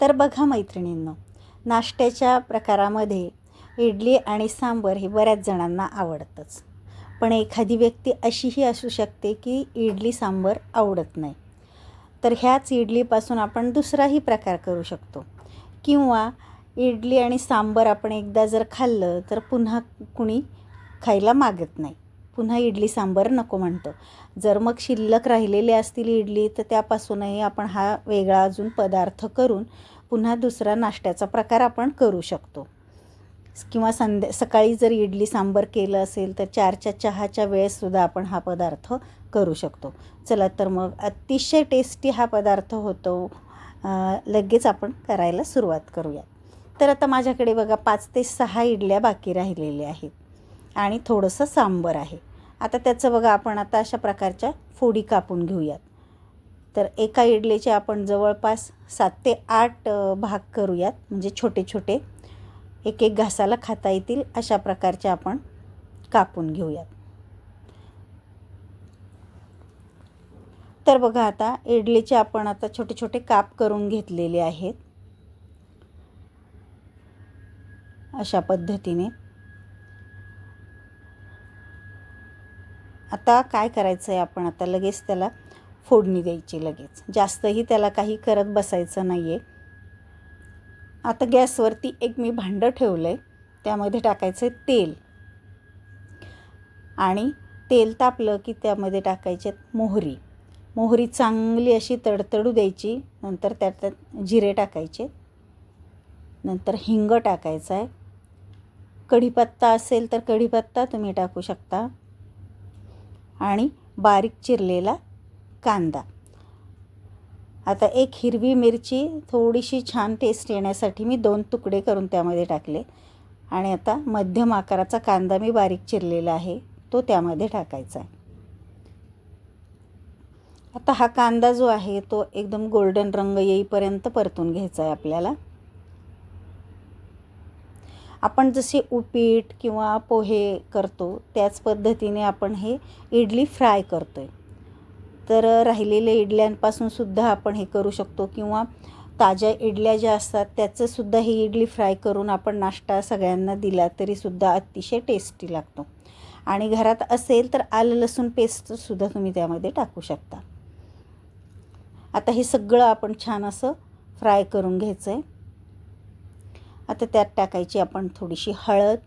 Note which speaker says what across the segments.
Speaker 1: तर बघा मैत्रिणींनो नाश्त्याच्या प्रकारामध्ये इडली आणि सांबर हे बऱ्याच जणांना आवडतंच. पण एखादी व्यक्ती अशीही असू शकते की इडली सांबर आवडत नाही. तर ह्याच इडलीपासून आपण दुसराही प्रकार करू शकतो. किंवा इडली आणि सांबर आपण एकदा जर खाल्लं तर पुन्हा कुणी खायला मागत नाही. पुन्हा इडली सांबर नको म्हणतो. जर मग शिल्लक राहिलेले असतील इडली तर त्यापासूनही आपण हा वेगळा अजून पदार्थ करून पुन्हा दुसरा नाश्त्याचा प्रकार आपण करू शकतो. किंवा संध्या सकाळी जर इडली सांबर केलं असेल तर चारच्या चहाच्या वेळेससुद्धा आपण हा पदार्थ करू शकतो. चला तर मग अतिशय टेस्टी हा पदार्थ होतो. लगेच आपण करायला सुरुवात करूया तर आता माझ्याकडे बघा पाच ते सहा इडल्या बाकी राहिलेल्या आहेत. आणि थोडंसं सांबर आहे. आता त्याचं बघा आपण आता अशा प्रकारच्या फोडी कापून घेऊयात. तर एका इडलीचे आपण जवळपास सात ते आठ भाग करूयात. म्हणजे छोटे छोटे एक एक घासाला खाता येतील अशा प्रकारचे आपण कापून घेऊयात. तर बघा आता इडलीचे आपण आता छोटे छोटे काप करून घेतलेले आहेत. अशा पद्धतीने. आता काय करायचं आहे आपण? आता लगेच त्याला फोडणी द्यायची लगेच. जास्तही त्याला काही करत बसायचं नाही आहे आता गॅसवरती एक मी भांडं ठेवलं आहे त्यामध्ये टाकायचं आहे तेल. आणि तेल तापलं की त्यामध्ये टाकायचे मोहरी. मोहरी चांगली अशी तडतडू द्यायची. नंतर त्यात जिरे टाकायचे. नंतर हिंग टाकायचं आहे कढीपत्ता असेल तर कढीपत्ता तुम्ही टाकू शकता. आणि बारीक चिरलेला कांदा. आता एक हिरवी मिरची थोडीशी छान टेस्ट येण्यासाठी मी दोन तुकडे करून त्यामध्ये टाकले. आणि आता मध्यम आकाराचा कांदा मी बारीक चिरलेला आहे तो त्यामध्ये टाकायचा आहे. आता हा कांदा जो आहे तो एकदम गोल्डन रंग येईपर्यंत परतून घ्यायचा आहे आपल्याला. आपण जसे उपीट किंवा पोहे करतो त्याच पद्धतीने आपण हे इडली फ्राय करतो आहे तर राहिलेल्या इडल्यांपासून सुद्धा आपण हे करू शकतो किंवा ताज्या इडल्या ज्या असतात त्याचंसुद्धा ही इडली फ्राय करून आपण नाश्ता सगळ्यांना दिला तरीसुद्धा अतिशय टेस्टी लागतो. आणि घरात असेल तर आलं लसूण पेस्टसुद्धा तुम्ही त्यामध्ये टाकू शकता. आता हे सगळं आपण छान असं फ्राय करून घ्यायचं आहे आता त्यात टाकायची आपण थोडीशी हळद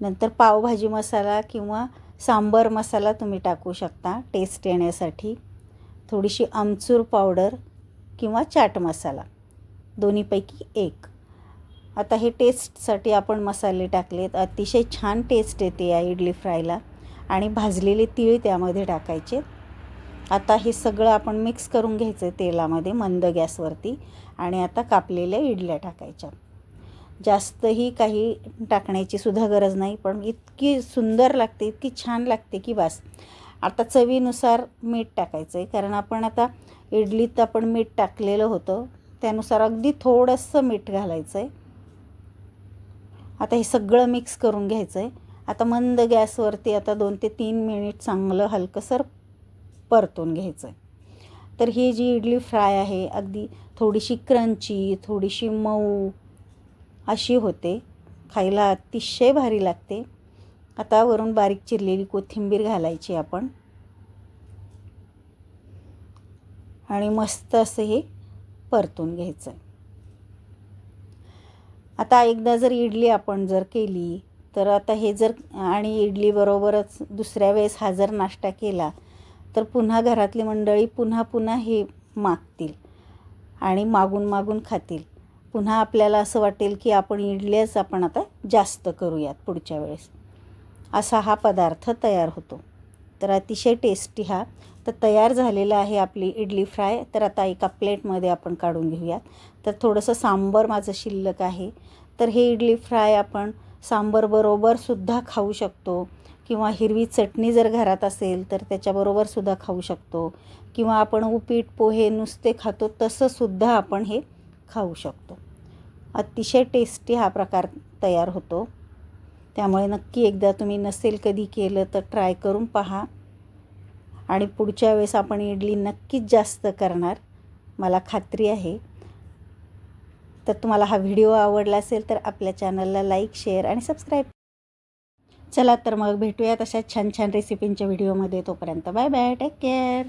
Speaker 1: नंतर पावभाजी मसाला किंवा सांबर मसाला तुम्ही टाकू शकता टेस्ट येण्यासाठी. थोडीशी आमचूर पावडर किंवा चाट मसाला दोन्हीपैकी एक. आता हे टेस्टसाठी आपण मसाले टाकलेत अतिशय छान टेस्ट येते या इडली फ्रायला. आणि भाजलेले तीळ त्यामध्ये टाकायचे. आता हे सगळं आपण मिक्स करून घ्यायचं आहे तेलामध्ये मंद गॅसवरती आणि आता कापलेल्या इडल्या टाकायच्या. जास्तही काही टाकण्याची सुद्धा गरज नाही पण इतकी सुंदर लागते इतकी छान लागते की बस. आता चवीनुसार मीठ टाकायचं आहे कारण आपण आता इडलीत आपण मीठ टाकलेलं होतं त्यानुसार अगदी थोडंसं मीठ घालायचं आहे आता हे सगळं मिक्स करून घ्यायचं आहे आता मंद गॅसवरती आता दोन ते तीन मिनिट चांगलं हलकंसर परतून घ्यायचं आहे तर ही जी इडली फ्राय आहे अगदी थोडीशी क्रंची थोडीशी मऊ अशी होते. खायला अतिशय भारी लागते. आता वरून बारीक चिरलेली कोथिंबीर घालायची आपण. आणि मस्त असं हे परतून घ्यायचं आता एकदा जर इडली आपण जर केली तर आता हे जर आणि इडलीबरोबरच दुसऱ्या वेळेस हा जर नाश्ता केला तर पुन्हा घरातली मंडळी पुन्हा पुन्हा हे मागतील आणि मागून मागून खातील. पुन्हा आपल्याला असं वाटेल की आपण इडल्याच आपण आता जास्त करूयात पुढच्या वेळेस. असा हा पदार्थ तयार होतो. तर अतिशय टेस्टी हा. तर तयार झालेला आहे आपली इडली फ्राय. तर आता एका प्लेटमध्ये आपण काढून घेऊयात. तर थोडंसं सांबर माझं शिल्लक आहे. तर हे इडली फ्राय आपण सांबरबरोबरसुद्धा खाऊ शकतो. किंवा हिरवी चटणी जर घरात असेल तर त्याच्याबरोबरसुद्धा खाऊ शकतो. किंवा आपण उपीट पोहे नुसते खातो तसंसुद्धा आपण हे खाऊ शकतो. अतिशय टेस्टी हा प्रकार तयार होतो. त्यामुळे नक्की एकदा तुम्ही नसेल कधी केलं तर ट्राय करून पहा. आणि पुढच्या वेळेस आपण इडली नक्कीच जास्त करणार. मला खात्री आहे. तर तुम्हाला हा व्हिडिओ आवडला असेल तर आपल्या चॅनलला लाईक शेअर आणि सबस्क्राईब चला तर मग भेटूयात अशा छान छान रेसिपींच्या व्हिडिओमध्ये तोपर्यंत बाय बाय टेक केअर